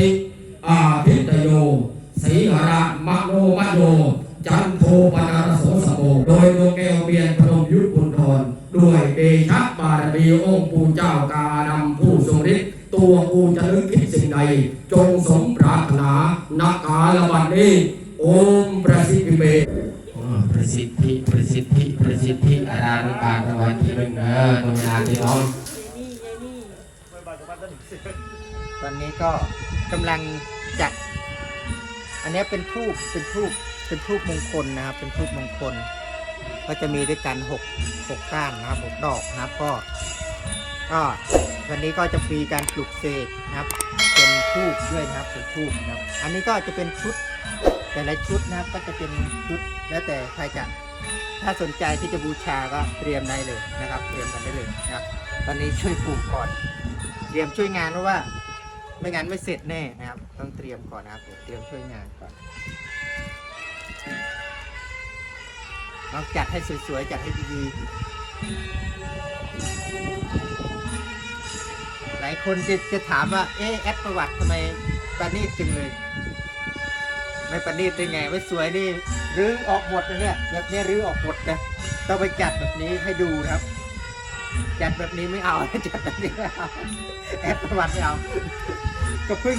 ติอาทิตโยสีหระมโนมโยจันโทปนารโสสโมโดยดวงแก้วเบียนพนมยุทธบุญทรด้วยเดชะบารมีองค์ปู่เจ้ากาดำผู้ทรงฤทธิ์ตัวกูจะนึกคิดสิ่งใด จงสมปรารถนานักกาละวันนี้ ตอนนี้ก็กำลังจัด อันนี้เป็นทูบเป็นทูบเป็นทูบมงคลนะครับ เป็นทูบมงคล ก็จะมีด้วยกันหกหกก้านนะครับหกดอกนะครับก็ก็วันนี้ก็จะมีการปลุกเสกนะครับ เป็นทูบด้วยนะครับเป็นทูบนะครับ อันนี้ก็จะเป็นชุดแต่ละชุดนะครับก็จะเป็นชุดแล้วแต่ใครจะถ้าสนใจที่จะบูชาก็เตรียมได้เลยนะครับ เตรียมกันได้เลยนะครับ ตอนนี้ช่วยปลูกก่อน เตรียมช่วยงานเพราะว่า ไม่งั้นไม่เสร็จแน่นะครับ ต้องเตรียมก่อนนะครับเดี๋ยวเตรียมช่วยงานก่อนลองจัดให้สวยๆจัดให้ดีๆหลายคนจะจะถามว่า เอ๊ะแอดประวัติทำไมประณีตจึงเลยไม่ประณีตได้ไงไม่สวยนี่รื้อออกหมดนะเนี่ยแบบนี้รื้อออกหมดนะต้องไปจัดแบบนี้ให้ดูนะครับ จัดแบบนี้ไม่เอาจัดแบบนี้ไม่เอาแอดประวัติไม่เอาก็เพิ่ง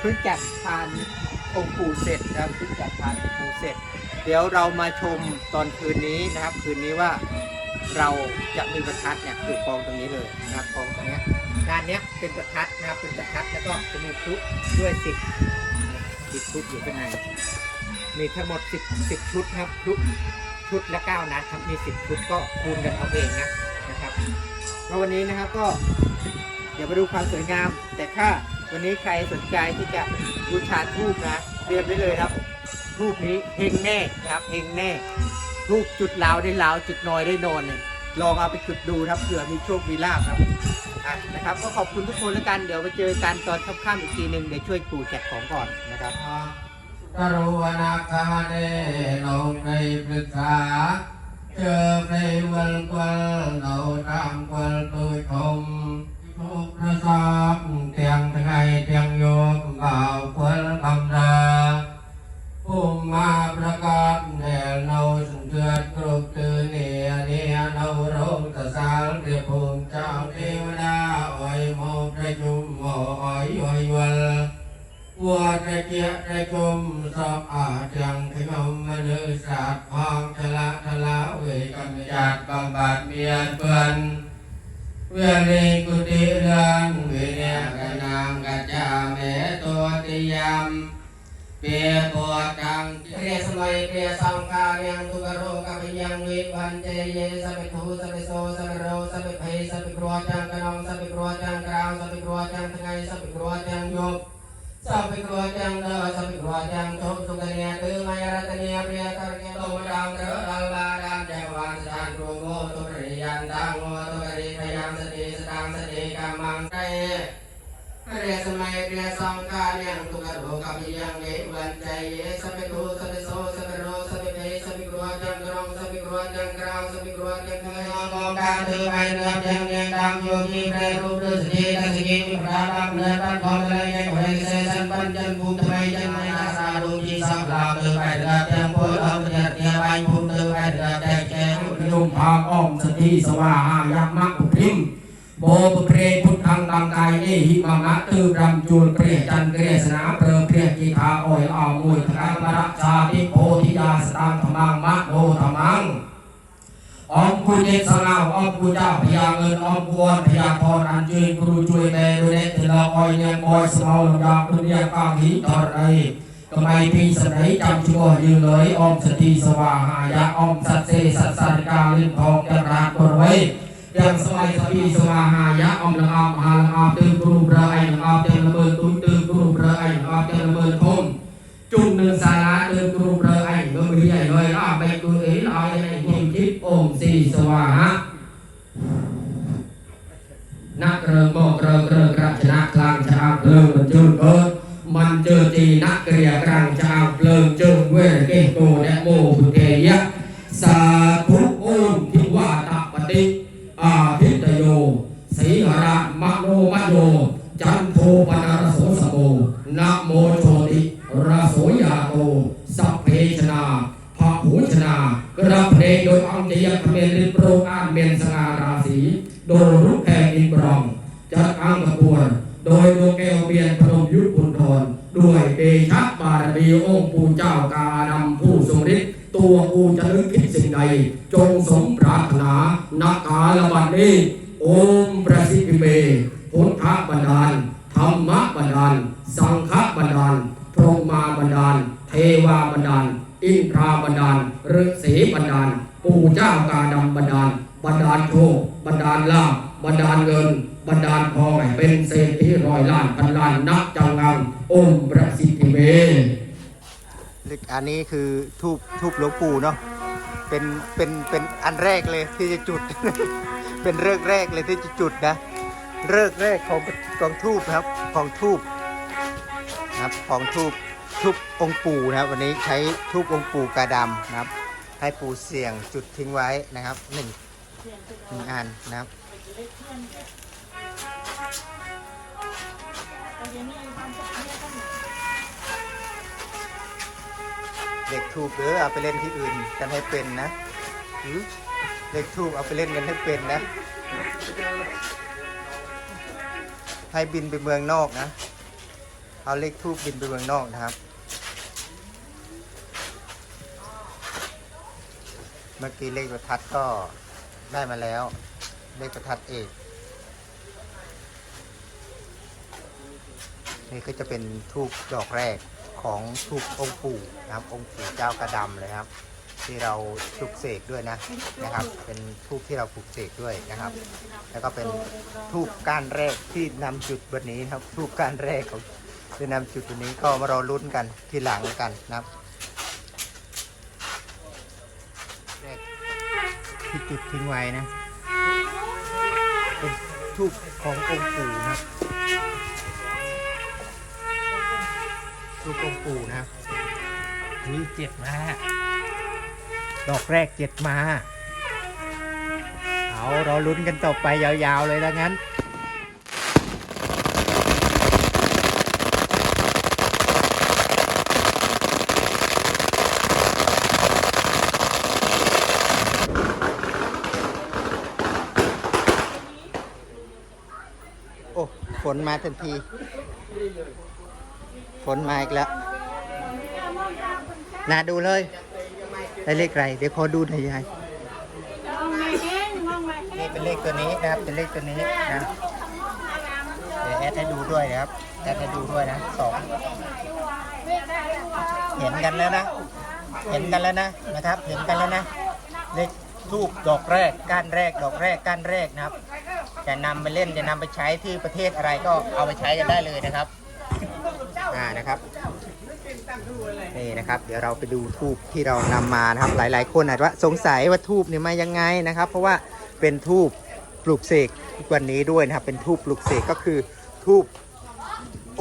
เพิ่งจัดทานองค์ปู่เสร็จนะครับเพิ่งจัดทานองค์ปู่เสร็จ เดี๋ยวเรามาชมตอนคืนนี้นะครับ คืนนี้ว่าเราจะมีประทัดเนี่ยคือกองตรงนี้เลยนะครับกองตรงนี้ด้านนี้เป็นประทัดนะครับเป็นประทัดแล้วก็จะมีพลุด้วยสิบสิบชุดอยู่ข้างในมีทั้งหมดสิบสิบชุดนะครับพลุชุดละเก้านัดครับมีสิบชุดก็คูณกันเอาเองนะ นะครับแล้ววันนี้นะครับก็เดี๋ยวมาดูความสวยงาม แต่ถ้าวันนี้ใครสนใจที่จะบูชาทูบนะเรียมได้เลยครับทูบนี้เฮงแน่นะครับเฮงแน่ทูบจุดลาวได้ลาวจุดนอยได้นอนเนี่ยลองเอาไปจุดดูครับเผื่อมีโชคมีลาบครับอะนะครับ ก็ขอบคุณทุกคนแล้วกันเดี๋ยวไปเจอกันตอนค่ำๆอีกทีหนึ่งเดี๋ยวช่วยปู่แจกของก่อนนะครับ กรุวนาคาเนโนในปรึกษา เจอในวันกวลเราตามกวลตุยคมทุกพระสอบเตียงไทยเตียงโยกบ่าวกวลคำราภูมิมาประกาศแด่เราสุนเทือดกรุบตือเนียเนียเราโรงตะสาลเรียบภูมิเจ้าเทวดาอ้อยโมประยุมโมอ้อยอ้อยวัลวัวตะเกียตะจุมสอบอาจังขยมมนุษย์ศาสตร์พองทละทละเว จัดบำบัดเมียนเปื่อนเวรีกุติเรือนเวเนกนางกัจจาเมตัวติยมเปียปวดกังเรียสมัยเรียสังกาเรียงทุกโรกัปยังวิวันเจเยสัพพุสัพโสสัพโรสัพเพสัพครัวจังกนองสัพครัวจังกราวสัพครัวจังทั้งไงสัพครัวจังยกสัพพิกรวจังเดอสัพพิกรวจังทุกสุกเนียตือมายรัตเนียเปรียกรเนียโตมดังเดอ นตังโมตุกริพยังสติสตังสติกามังเตเรียสมัยเรียสังกายังตุกโรกัพยังเววันใจเยสัพพุสัพพโสสัพพโรสัพพเพสัพพกรวจังกรองสัพพกรวจังกราวสัพพกรวจังเทยมองดาตือไปเนื้อจังเนียงดังโยกีเปรรูปฤสดีตัสกิมพระรักเนื้อรักของอะไรยังไงเส ยุ่มพางอ้อมสติสว่าหายักมักอุพิมโบปเพรพุทธังตังกายเอหิมังนะตือรำจูลเปรียจันเกรสนาเปรเปรียกีทาโอยอาวมวยทางมระชาติโพธิยาสตังธรรมังมะโนธรรมังออมกุเจสงาวออมกุเจ้าพยาเงินออมกวนพยาพรอันจุยครูจุยแม่ดูเนตลอออยเนียมอยสมอลยาดุนยากางหิตอรไอ ថ្មីពីសម្ដីចាំឈ្មោះយឺលុយអមសតិសវាហាយាអមសត្វសេសត្វសន្កាលិមផងចរាពុរវេទាំងស្មៃសពីសវាហាយាអមលងអមហាលងអមទើគ្រូប្រើឯងលងអមទាំងល្មើទុំទើគ្រូប្រើឯងលងអមទាំងល្មើធំជុំនឹងសាលាទើគ្រូប្រើឯងមើលរីឯងហើយអបេគ្រូអីឲ្យឯងគុំជីបអមស៊ីសវាហាណាក់រើមករើរើក្រ นาราศี โดยรุกแห่งอินบรองจัดอังกบวน โดยดวงแก้วเบียนพนมยุทธบุญทรด้วยเดชะบารมีองค์ปู่เจ้ากานำผู้ทรงฤทธิ์ตัวกูจะนึกคิดสิ่งใด จงสมปรารถนานักกาลบัดนี้โอมประสิทธิเมพุทธบันดาลธรรมบันดาล สังฆบันดาล พรหมาบันดาล เทวาบันดาล อินทราบันดาลฤาษีบันดาล ปู่เจ้ากาดำบันดาลบันดาลโชคบันดาลลาภบันดาลเงิน บันดาลทองให้เป็นเศรษฐีร้อยล้านพันล้านนักจังงังองค์ประสิทธิเมอันนี้คือทูบทูบหลวงปู่เนาะเป็นเป็นเป็นอันแรกเลยที่จะจุด เป็นเริกแรกเลยที่จะจุดนะเริกแรกของของทูบครับของทูบนะครับของทูบทูบองค์ปู่นะครับวันนี้ใช้ทูบองค์ปู่กาดำนะครับ ให้ปู่เสี่ยงจุดทิ้งไว้นะครับหนึ่งหนึ่งอันนะครับเด็กทูบเด้อเอาไปเล่นที่อื่นกันให้เป็นนะเด็กทูบเอาไปเล่นกันให้เป็นนะ ให้บินไปเมืองนอกนะ เอาเลขทูบบินไปเมืองนอกนะครับ เมื่อกี้เลขประทัดก็ได้มาแล้ว เลขประทัดเอกนี่ก็จะเป็นทูบดอกแรกของทูบองค์ปู่นะครับ องค์ปู่เจ้ากระดำเลยครับ ที่เราปลุกเสกด้วยนะนะครับ เป็นทูบที่เราปลุกเสกด้วยนะครับ แล้วก็เป็นทูบก้านแรกที่นำจุดวันนี้นะครับทูบก้านแรกของที่นำจุดวันนี้ก็มารอลุ้นกันทีหลังกันนะครับแรก ที่จุดทิ้งไว้นะ เป็นทูบขององค์ปู่นะครับทูปองค์ปู่นะครับนี่เจ็ดมาดอกแรกเจ็ดมา เอาเราลุ้นกันต่อไปยาวๆเลยแล้วงั้น โอ้ ฝ นมาทันที ฝนมาอีกแล้วนาดูเลย ได้เลขอะไรเดี๋ยวขอดูหน่อยยายมองมาแห้งมองมาแห้นี่งเป็นเลขตัวนี้นะครับ เป็นเลขตัวนี้นะเดี๋ยวแอดให้ดูด้วยนะครับ แอดให้ดูด้วยนะสองเห็นกันแล้วนะ เห็นกันแล้วนะนะครับ เห็นกันแล้วนะ เลขทูบดอกแรกก้านแรกดอกแรกก้านแรกนะครับ จะนำไปเล่นจะนำไปใช้ที่ประเทศอะไรก็เอาไปใช้กันได้เลยนะครับอ่านะครับนี่นะครับ เดี๋ยวเราไปดูทูบที่เรานำมานะครับ หลาย ๆ คนอาจว่าสงสัยว่าทูบเนี่ยมายังไงนะครับ เพราะว่าเป็นทูบปลูกเสกวันนี้ด้วยนะครับ เป็นทูบปลูกเสกก็คือทูบ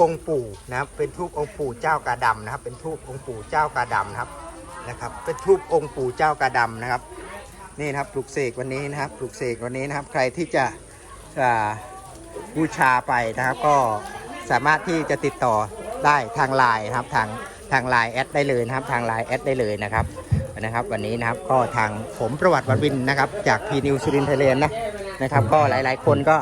องค์ปู่นะครับเป็นทูบองค์ปู่เจ้ากาดำนะครับ เป็นทูบองค์ปู่เจ้ากาดำนะครับนะครับ เป็นทูบองค์ปู่เจ้ากาดำนะครับนี่นะครับปลูกเสกวันนี้นะครับปลูกเสกวันนี้นะครับ ใครที่จะ บูชาไปนะครับ ก็สามารถที่จะติดต่อได้ทางไลน์ครับทางทางไลน์แอดได้เลยนะครับ ทางไลน์แอดได้เลยนะครับนะครับ วันนี้นะครับก็ทางผมประวัติวัดวินนะครับ จากพีนิวสุรินทร์ไทยแลนนะนะครับ ก็หลายๆ คนก็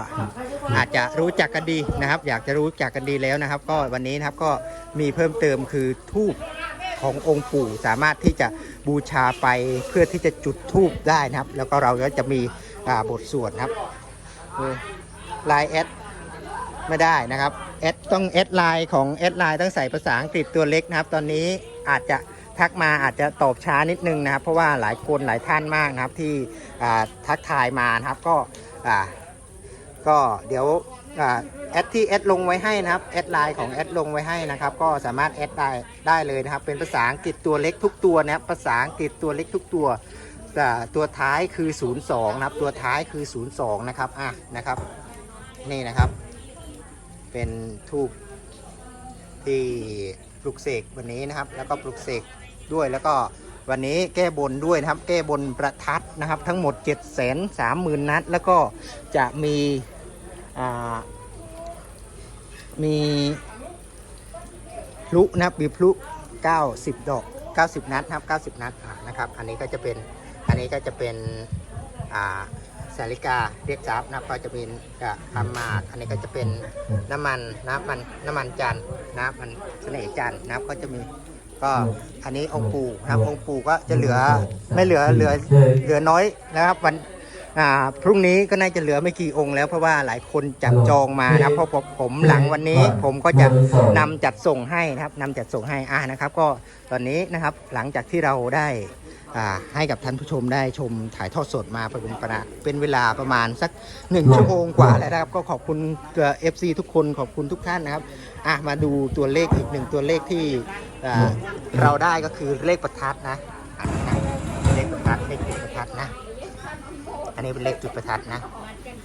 อาจจะรู้จักกันดีนะครับ อยากจะรู้จักกันดีแล้วนะครับ ก็วันนี้นะครับก็มีเพิ่มเติมคือทูบขององค์ปู่สามารถที่จะบูชาไปเพื่อที่จะจุดธูปได้นะครับ แล้วก็เราก็จะมีบทสวดนะครับ ไลน์แอดไม่ได้นะครับแอดต้องแอดไลน์ของแอดไลน์ต้องใส่ภาษาอังกฤษตัวเล็กนะครับ ตอนนี้อาจจะทักมาอาจจะตอบช้านิดนึงนะครับ เพราะว่าหลายคนหลายท่านมากนะครับที่ทักทายมานะครับก็ก็เดี๋ยวแอดที่แอดลงไว้ให้นะครับแอดไลน์ของแอดลงไว้ให้นะครับ ก็สามารถแอดได้ได้เลยนะครับ เป็นภาษาอังกฤษตัวเล็กทุกตัวนะครับภาษาอังกฤษตัวเล็กทุกตัว อ่ตัวท้ายคือ 02 นะครับ ตัวท้ายคือ 02 นะครับ อะ นะครับ นี่นะครับ เป็นทูบที่ปลุกเสกวันนี้นะครับ แล้วก็ปลุกเสกด้วยแล้วก็วันนี้แก้บนด้วยนะครับ แก้บนประทัดนะครับ ทั้งหมด 7 3 0 0 0 0 นัด แล้วก็จะมีอ่ามีพลุนะครับมีพลุ 90 ดอก 90 นัดนะครับ 90 นัดอ่านะครับ อันนี้ก็จะเป็น อันนี้ก็จะเป็นสาริกาเรียกทรัพย์นะครับก็จะเป็นกระทำมากอันนี้ก็จะเป็นน้ำมันน้ำมันน้ำมันจันนะครับมันเสน่ห์จันนะครับก็จะมีก็อันนี้องค์ปู่นะครับองค์ปู่ก็จะเหลือไม่เหลือเหลือเหลือน้อยนะครับวันพรุ่งนี้ก็น่าจะเหลือไม่กี่องค์แล้วเพราะว่าหลายคนจับจองมานะครับเพราะผมหลังวันนี้ผมก็จะนำจัดส่งให้นะครับนำจัดส่งให้อ่านะครับ ก็ตอนนี้นะครับหลังจากที่เราได้ ให้กับท่านผู้ชมได้ชมถ่ายทอดสดมาเป็นประมาณเป็นเวลาประมาณสักหนึ่งชั่วโมงกว่าแล้วนะครับ ก็ขอบคุณเอฟซีทุกคนขอบคุณทุกท่านนะครับอะมาดูตัวเลขอีกหนึ่งตัวเลขที่อ่าเราได้ก็คือเลขประทัดนะอันนี้นะเลขประทัดเลขจุดประทัดนะ อันนี้เป็นเลขจุดประทัดนะ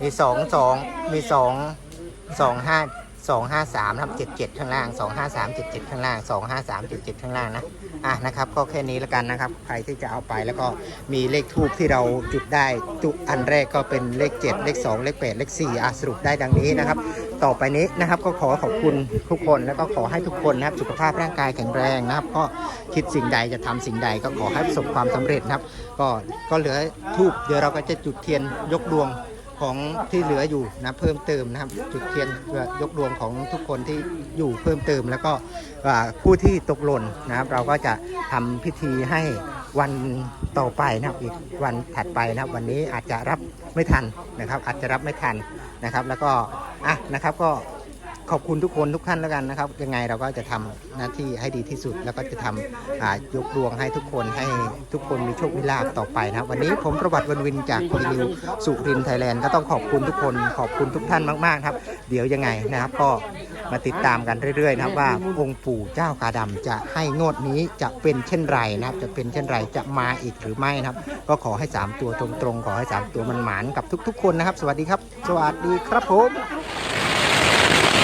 มีสองสองมีสองสองห้า สองห้าสามนะครับเจ็ดเจ็ดข้างล่างสองห้าสามเจ็ดเจ็ดข้างล่างสองห้าสามเจ็ดเจ็ดข้างล่างนะ อะนะครับ ก็แค่นี้แล้วกันนะครับ ใครที่จะเอาไปแล้วก็มีเลขทูบที่เราจุดได้จุดอันแรกก็เป็นเลข 7 เลข 2 เลข 8 เลข 4 อะสรุปได้ดังนี้นะครับ ต่อไปนี้นะครับก็ขอขอบคุณทุกคนแล้วก็ขอให้ทุกคนนะครับสุขภาพร่างกายแข็งแรงนะครับ ก็คิดสิ่งใดจะทำสิ่งใดก็ขอให้ประสบความสำเร็จนะครับ ก็ก็เหลือทูบเดี๋ยวเราก็จะจุดเทียนยกดวง ของที่เหลืออยู่นะเพิ่มเติมนะครับ จุดเทียนเพื่อยกดวงของทุกคนที่อยู่เพิ่มเติม แล้วก็ผู้ที่ตกหล่นนะครับ เราก็จะทำพิธีให้วันต่อไปนะครับอีกวันถัดไปนะครับ วันนี้อาจจะรับไม่ทันนะครับ อาจจะรับไม่ทันนะครับ แล้วก็อะนะครับก็ ขอบคุณทุกคนทุกท่านแล้วกันนะครับ ยังไงเราก็จะทำหน้าที่ให้ดีที่สุด แล้วก็จะทำอ่ายกดวงให้ทุกคนให้ทุกคนมีโชคมีลาภต่อไปนะครับ วันนี้ผมประวัติวันวินจากพีนิวสุรินไทยแลนด์ก็ต้องขอบคุณทุกคนขอบคุณทุกท่านมากๆครับ เดี๋ยวยังไงนะครับก็มาติดตามกันเรื่อยๆนะครับว่าองค์ปู่เจ้ากาดำจะให้งวดนี้จะเป็นเช่นไรนะครับ จะเป็นเช่นไรจะมาอีกหรือไม่นะครับ ก็ขอให้ 3 ตัวตรงๆ ขอให้ 3 ตัวมันหมานกับทุก ๆ คนนะครับ สวัสดีครับ สวัสดีครับผม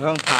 เรื่องขาครับ